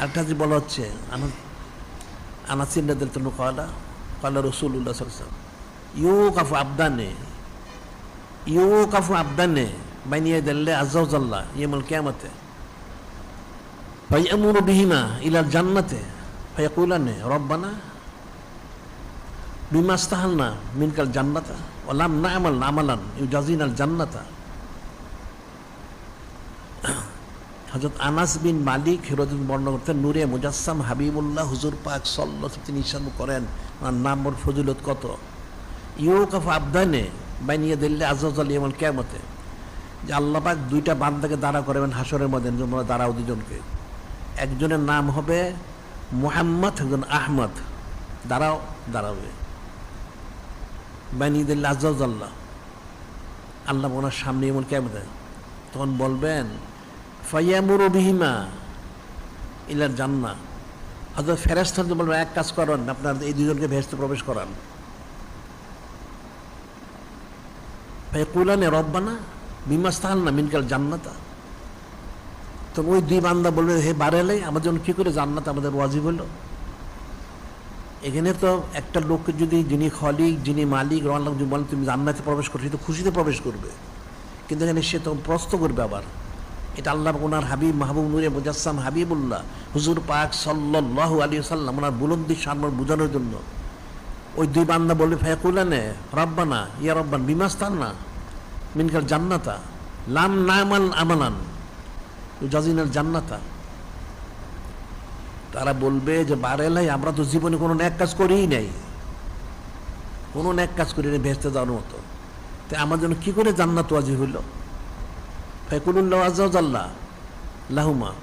আরেকটা যে বলা হচ্ছে আনা- আনাসিন্নাদের জন্য কয়লা কয়লা রসুল্লাহ সাল্লাম ইউ কাফু আবদানে ইউ কাফু আবদানে বাইনিয়ে দিল্লে আজাল্লাহ ইয়মুল কেয়ামতে فيأمر بهما إلى الجنة فيقولان ربنا بما استحلنا منك الجنة ولم نعمل عملا يجازينا الجنة হজরত আনাস বিন মালিক হিরোদিন বর্ণনা করতেন, নূরে মুজাসসাম হাবিবুল্লাহ হুজুর পাক সল্ল তিনি ইসান করেন। ওনার নাম ওর ফজিলত কত? ইউ কাফ আবদানে বাইনিয়ে দিল্লে আজাল ইমল কেমতে যে আল্লাহ পাক দুইটা বান্দাকে দাঁড়া করবেন হাসরের মধ্যে তোমরা দাঁড়াও দুজনকে। একজনের নাম হবে মুহাম্মদ, একজন আহমদ। দাঁড়াও, দাঁড়াবে। বাইনিয়ে দিল্লে আজাল্লাহ আল্লাহ। ওনার সামনে এমন কেমন তখন বলবেন ফাইয়ামুরু বিহিমা ইলার জান্না হয়তো ফেরেস্তান তো বলবেন এক কাজ করেন, আপনার এই দুজনকে ভেস্তে প্রবেশ করান। ভাই কুলানে রব্বানা বিমাস্তাল না মিনকাল জান্নাতা। তো ওই দুই বান্দা বলবে, হে বারেলে, আমার জন্য কী করে জান্নাত আমাদের ওয়াজিব হলো? এখানে তো একটা লোককে যদি, যিনি খলিক, যিনি মালিক রহমান বলেন, তুমি জান্নাতে প্রবেশ করছ তো খুশিতে প্রবেশ করবে। কিন্তু এখানে সে তো প্রস্ত করবে আবার। এটা আল্লাহ ওনার হাবিব, মাহবুব নুরে মুজাসসাম হাবিবুল্লাহ, হুজুর পাক সাল্লাল্লাহু আলী সাল্লাম ওনার বুলন্দি সানমর বোঝানোর জন্য। ওই দুই বান্দা বলবে ফায়াকুলানে, রব্বানা, ইয়া রব্বান বিমাস্তান না মিনকাল জান্নাতা, লাম নামাল আমালান জাজিনাল জান্নাতা। তারা বলবে যে বারেলাই আমরা তো জীবনে কোনো ন্যাক কাজ করিই নাই। কোনো ন্যাক কাজ করি নাই ভেস্তে যাওয়ার মতো। তো আমার জন্য কী করে জান্নাত ওয়াজি হইল? আজাল্লাহ লাহুমা।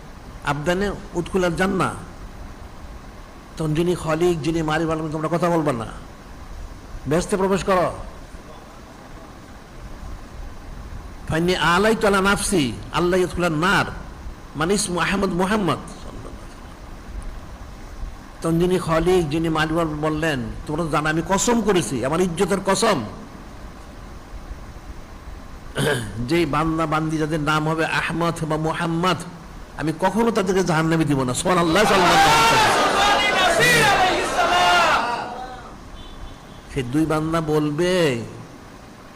আবদানে উৎকুলার তখন যিনি খলিক, যিনি মারি বলবেন তোমরা কথা না। ব্যস্তে প্রবেশ করো। ফাইনি আলাই নাফসি, আল্লাহ ইয়তুল্লাহ নার। মানে ইসমু আহমদ মোহাম্মদ। তখন যিনি খলিক, যিনি মালিক বললেন, তোমরা জানো আমি কসম করেছি, আমার ইজ্জতের কসম। যেই বান্দা বান্দি যাদের নাম হবে আহমদ বা মোহাম্মদ, আমি কখনো তাদেরকে জাহান্নামে দিব না। সোহান আল্লাহ সে দুই বান্দা বলবে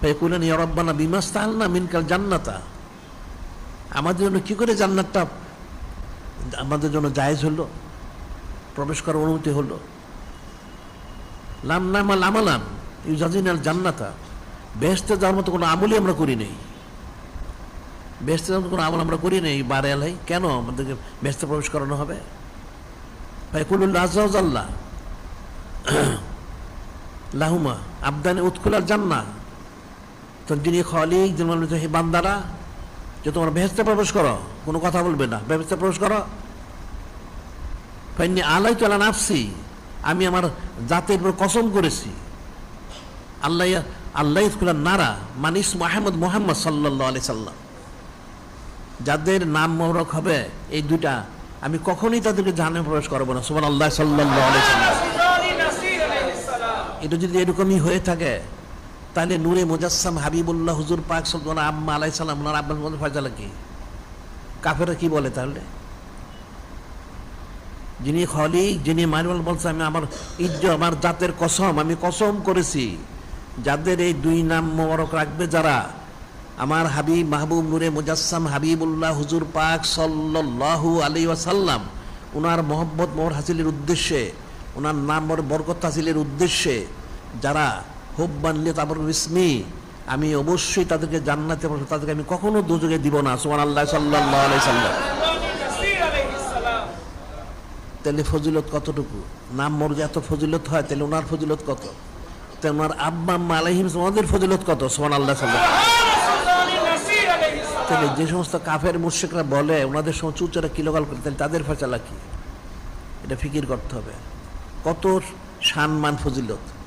ফেকুলেন ইয়রব্বানা বিমাস্তাল না মিনকাল জান্নাতা। আমাদের জন্য কি করে জান্নাতটা আমাদের জন্য জায়েজ হলো? প্রবেশ করার অনুমতি হলো? লাম নাম লামালাম ইউজাজিনাল জান্নাতা। বেহেস্তে যাওয়ার মতো কোনো আমলই আমরা করি নেই। বেহেস্তে যাওয়ার কোনো আমল আমরা করি নেই বারে আলাই। কেন আমাদেরকে বেহেস্তে প্রবেশ করানো হবে? ভাই কুলুল্লাহ আজাল্লাহ লাহুমা আবদানে উৎকুলার জান্না। তো যিনি খলিক যিনি বলবেন, হে বান্দারা যে তোমরা বেহেস্তে প্রবেশ করো কোনো কথা বলবে না। বেহেস্তে প্রবেশ করো। ফাইনি আলাই তোলা নাফসি আমি আমার জাতের উপর কসম করেছি। আল্লাহ আল্লাহ ইসকুলার নারা মানিস মাহমদ মোহাম্মদ সাল্লাহ আলি সাল্লাম। যাদের নাম মোহরক হবে, এই দুইটা আমি কখনই তাদেরকে জাহানে প্রবেশ করব না। সুমান আল্লাহ সাল্লাহ আলি এটা যদি এরকমই হয়ে থাকে, তাহলে নূরে মুজাসসাম হাবিবুল্লাহ হুজুর পাক সাল্লাহ আম্মা আলাই সাল্লাম ওনার আব্বাস মধ্যে ফয়সালা কি? কাফেরা কি বলে তাহলে? যিনি খলিক, যিনি মাইনুল বলছে, আমি আমার ইজ্জ আমার জাতের কসম, আমি কসম করেছি। যাদের এই দুই নাম মোবারক রাখবে যারা? আমার হাবিব মাহবুব নূরে মুজাসসাম হাবিবুল্লাহ হুজুর পাক সাল্লাল্লাহু আলী ওয়াসাল্লাম ওনার মোহব্বত মোহর হাসিলের উদ্দেশ্যে ওনার নাম বরকত হাসিলের উদ্দেশ্যে যারা হোপ বানলে তারপর ইসমি আমি অবশ্যই তাদেরকে জান্নাতে পাঠাবো, তাদেরকে আমি কখনো দুযোগে দিব না সুমান আল্লাহ সাল্লাহ আলাই সাল্লাম তাহলে ফজিলত কতটুকু? নাম মর্যাদা এত ফজিলত হয় তাহলে ওনার ফজিলত কত? ওনার আব্বা আম্মা আলাইহিম ওনাদের ফজিলত কত? সোমান আল্লাহ তাহলে যে সমস্ত কাফের মুর্শিকরা বলে, ওনাদের সময় চুচারা কিলোকাল করে? তাহলে তাদের ফেচালা কি? এটা ফিকির করতে হবে। কত সম্মান, ফজিলত।